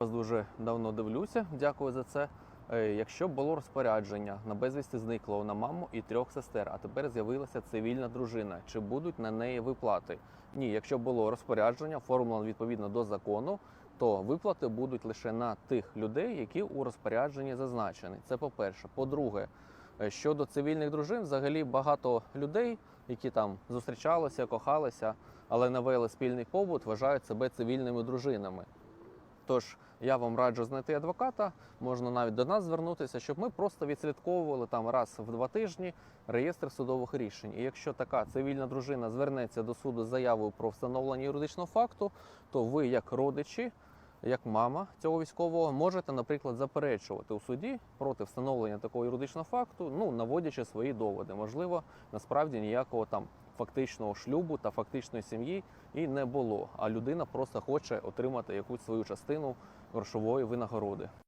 Вас дуже давно дивлюся. Дякую за це. Е, Якщо було розпорядження на безвісти зниклого на маму і трьох сестер, а тепер з'явилася цивільна дружина, чи будуть на неї виплати? Ні, якщо було розпорядження, оформлено відповідно до закону, то виплати будуть лише на тих людей, які у розпорядженні зазначені. Це по-перше. По-друге, е, щодо цивільних дружин, взагалі багато людей, які там зустрічалися, кохалися, але не вели спільний побут, вважають себе цивільними дружинами. Тож я вам раджу знайти адвоката, можна навіть до нас звернутися, щоб ми просто відслідковували там раз в два тижні реєстр судових рішень. І якщо така цивільна дружина звернеться до суду з заявою про встановлення юридичного факту, то ви, як родичі, як мама цього військового, можете, наприклад, заперечувати у суді проти встановлення такого юридичного факту, ну наводячи свої доводи. Можливо, насправді ніякого там фактичного шлюбу та фактичної сім'ї і не було. А людина просто хоче отримати якусь свою частину грошової винагороди.